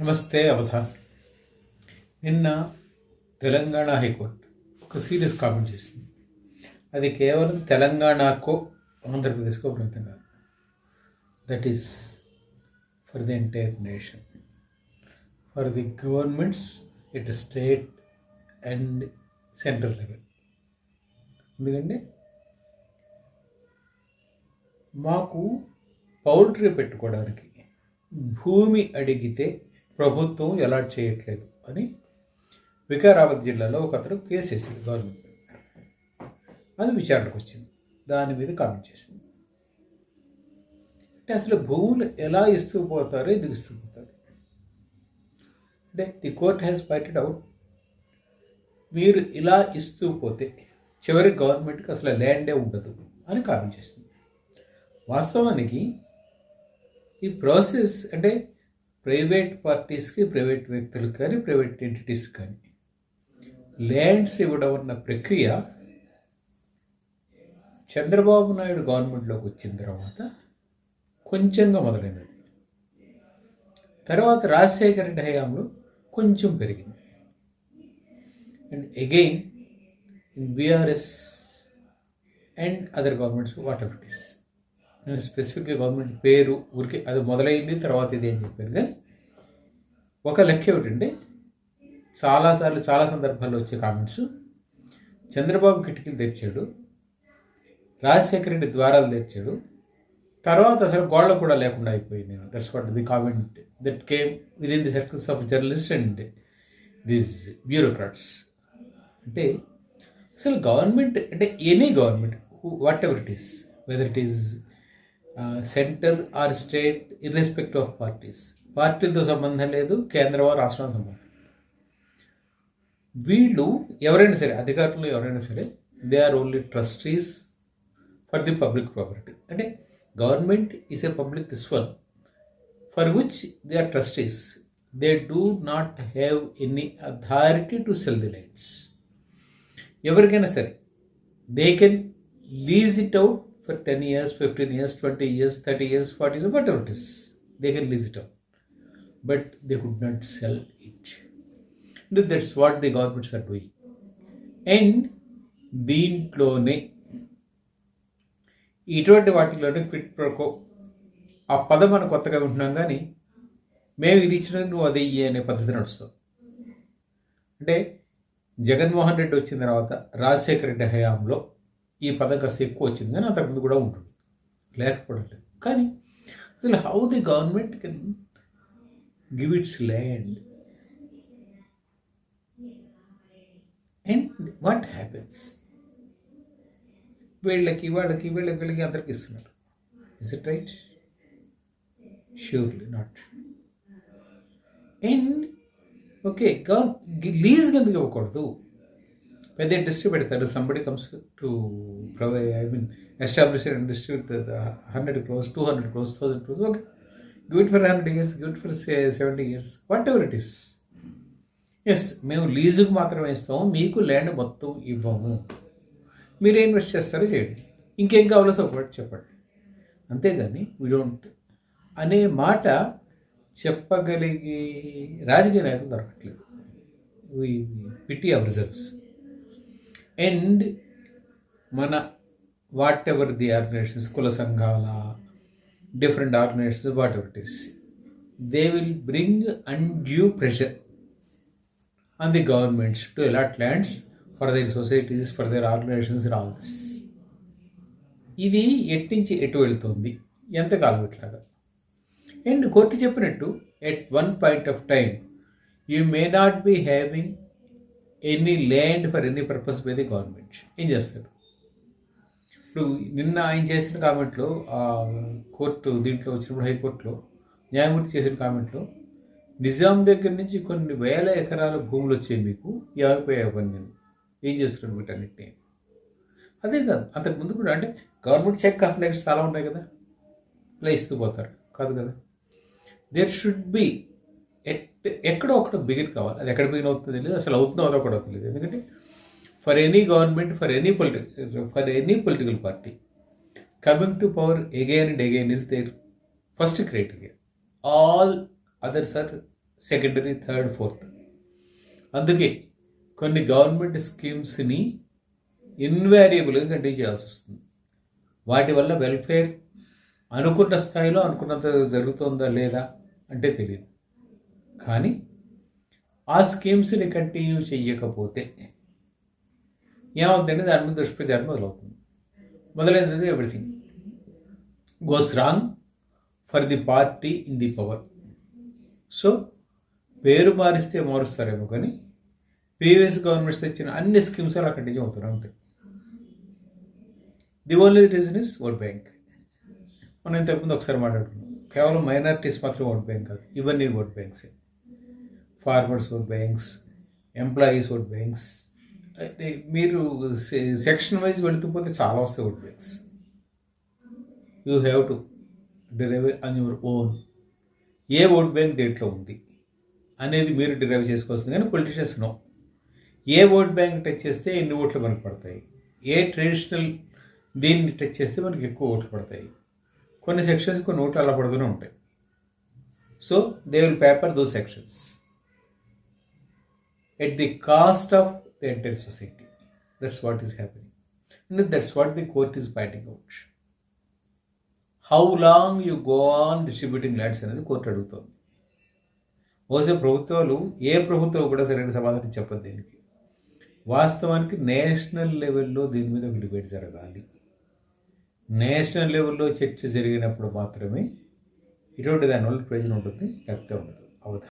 నమస్తే అవధాన్ నిన్న తెలంగాణ హైకోర్టు ఒక సీరియస్ కామెంట్ చేసింది. అది కేవలం తెలంగాణకో ఆంధ్రప్రదేశ్కో ఫలితం కాదు that is for the entire nation for the governments at state and central level ఎందుకంటే మాకు పౌల్ట్రీ పెట్టుకోవడానికి భూమి అడిగితే ప్రభుత్వం ఎలాట్ చేయట్లేదు అని వికారాబాద్ జిల్లాలో ఒక అతను కేసు వేసింది గవర్నమెంట్ అది విచారణకు వచ్చింది. దాని మీద కామెంట్ చేసింది. అంటే అసలు భూములు ఎలా ఇస్తూ పోతారో ఎందుకు ఇస్తూ పోతారు? అంటే the court has pointed out. మీరు ఇలా ఇస్తూ పోతే చివరి గవర్నమెంట్కి అసలు ల్యాండే ఉండదు అని కామెంట్ చేసింది. వాస్తవానికి ఈ ప్రాసెస్ అంటే ప్రైవేట్ పార్టీస్కి ప్రైవేట్ వ్యక్తులకు కానీ ప్రైవేట్ ఎంటిటీస్ కానీ. ల్యాండ్స్ ఇవ్వడం అన్న ప్రక్రియ చంద్రబాబు నాయుడు గవర్నమెంట్లోకి వచ్చిన తర్వాత కొంచెంగా మొదలైనది తర్వాత రాజశేఖర రెడ్డి హయాంలో కొంచెం పెరిగింది. And again in BRS and other governments whatever it is నేను స్పెసిఫిక్గా గవర్నమెంట్ పేరు ఊరికే అది మొదలైంది తర్వాత ఇది అని చెప్పారు కానీ ఒక లెక్క ఏమిటంటే చాలాసార్లు చాలా సందర్భాల్లో వచ్చే కామెంట్స్ చంద్రబాబు కిటికీలు తెరిచాడు. రాజశేఖర రెడ్డి ద్వారాలు తెరిచాడు. తర్వాత అసలు గోళ్ళ కూడా లేకుండా అయిపోయింది. That's what the comment that came with in the circles of journalist and these bureaucrats అంటే అసలు గవర్నమెంట్ అంటే any government whatever it is whether it is centre or state irrespective of parties పార్టీతో సంబంధం లేదు కేంద్రం రాష్ట్రం సంబంధం వీళ్ళు ఎవరైనా సరే అధికారులు ఎవరైనా సరే they are only trustees for the public property అంటే government is a public this one for which they are trustees they do not have any authority to sell the rights ఎవరికైనా సరే they can lease it out for 10 years, 15 years, 20 years, 30 years, 40 years, whatever it is. They can lease it out. But they could not sell it. And that's what the governments are doing. And దీంట్లోనే ఇటువంటి వాటిలోనే quit ప్రొకో ఆ పదం మనం కొత్తగా వింటున్నాం కానీ మేము ఇది ఇచ్చినందుకు నువ్వు అది ఇయ్యి అనే పద్ధతి నడుస్తాం అంటే జగన్మోహన్ రెడ్డి వచ్చిన తర్వాత రాజశేఖర రెడ్డి హయాంలో ఈ పదం కాస్త ఎక్కువ వచ్చింది కానీ అంతకుముందు కూడా ఉంటుంది. లేకపోవడం లేదు కానీ అసలు how the government can give its land and what happens వీళ్ళకి వాళ్ళకి వీళ్ళకి వీళ్ళకి అందరికి ఇస్తున్నారు. Is it right surely not and okay లీజ్కి ఎందుకు ఇవ్వకూడదు? పెద్ద ఇండస్ట్రీ పెడతారు somebody comes to provide I mean establish industry with hundred crores two hundred crores thousand crores okay give for hundred years give for seventy years whatever it is yes మేము లీజుకు మాత్రమే ఇస్తాము మీకు land మొత్తం ఇవ్వము. మీరు invest చేస్తారో చేయండి. ఇంకేం కావాలో సపోర్ట్ చెప్పండి. అంతేగాని వీ డోంట్ అనే మాట చెప్పగలిగే రాజకీయ నాయకులు దొరకట్లేదు. పిటి అబ్జర్వ్స్ అండ్ మన వాట్ ఎవర్ ది ఆర్గనైజేషన్స్ కుల సంఘాల different organisations whatever it is they will bring undue pressure on the governments to allot lands for their societies for their organisations all this ఇది ఎట్నుంచి ఎటు వెళుతుంది? ఎంతకాలం ఇట్లాగా? అండ్ కోర్టు చెప్పినట్టు at one point of time you may not be having any land for any purpose by the government. ఏం చేస్తారు? ఇప్పుడు నిన్న ఆయన చేసిన కామెంట్లో కోర్టు దీంట్లో వచ్చినప్పుడు హైకోర్టులో న్యాయమూర్తి చేసిన కామెంట్లో నిజాం దగ్గర నుంచి కొన్ని వేల ఎకరాల భూములు వచ్చాయి మీకు యాభై పని ఏం చేస్తున్నారు వీటన్నిటిని అదే కాదు అంతకు ముందు కూడా అంటే గవర్నమెంట్ చెక్ కంప్లైంట్స్ చాలా ఉన్నాయి కదా. ఇలా ఇస్తూ పోతారు. కాదు కదా. దేర్ షుడ్ బి ఎక్కడో ఒకటి బిగిన్ కావాలి. అది ఎక్కడ బిగిన్ అవుతుందో తెలియదు అసలు అవుతుందో అదో కూడా తెలియదు ఎందుకంటే for any government for any political for any political party coming to power again and again is there first criteria all others are secondary third fourth అందుకే కొన్ని గవర్నమెంట్ స్కీమ్స్ని ఇన్వారియబుల్గా కంటిన్యూ చేయాల్సి వస్తుంది. వాటి వల్ల వెల్ఫేర్ అనుకున్న స్థాయిలో అనుకున్నంత జరుగుతుందా లేదా అంటే తెలియదు కానీ ఆ స్కీమ్స్ని కంటిన్యూ చెయ్యకపోతే ఏమవుతుందంటే దాని మీద దుష్ప్రచారం మొదలవుతుంది. మొదలైనది everything goes wrong for the party in the power so పేరు మారిస్తే మారుస్తారేమో కానీ ప్రీవియస్ గవర్నమెంట్స్ తెచ్చిన అన్ని స్కీమ్స్ అలా కంటిన్యూ అవుతూనే ఉంటాయి. The only reason is vote bank మనం ఇంతకుముందు ఒకసారి మాట్లాడుకున్నాం. కేవలం మైనారిటీస్ మాత్రం ఓట్ బ్యాంక్ కాదు. ఇవన్నీ vote బ్యాంక్సే farmers vote banks employees vote banks అంటే మీరు సెక్షన్ వైజ్ వెళుతుపోతే చాలా వస్తాయి vote banks you have to derive on your own a vote bank దేంట్లో ఉంది అనేది మీరు డిరైవ్ చేసుకోవాల్సింది. కానీ politicians know a vote bank touch చేస్తే ఎన్ని ఓట్లు మనకు పడతాయి? ఏ ట్రెడిషనల్ దీన్ని టచ్ చేస్తే మనకి ఎక్కువ ఓట్లు పడతాయి? కొన్ని సెక్షన్స్ కొన్ని ఓట్లు అలా పడుతూనే ఉంటాయి. So they will paper those sections at the cost of the entire society that's what is happening and that's what the court is batting out how long you go on distributing lands అనేది court అడుగుతుంది. బహుశా ప్రభుత్వాలు ఏ ప్రభుత్వం కూడా సరైన సమాధానం చెప్పదు దీనికి. వాస్తవానికి నేషనల్ లెవెల్లో దీని మీద ఒక డిబేట్ జరగాలి. నేషనల్ లెవెల్లో చర్చ జరిగినప్పుడు మాత్రమే ఇటువంటి దానివల్ల ప్రయోజనం ఉంటుంది లేకపోతే ఉండదు. అవదా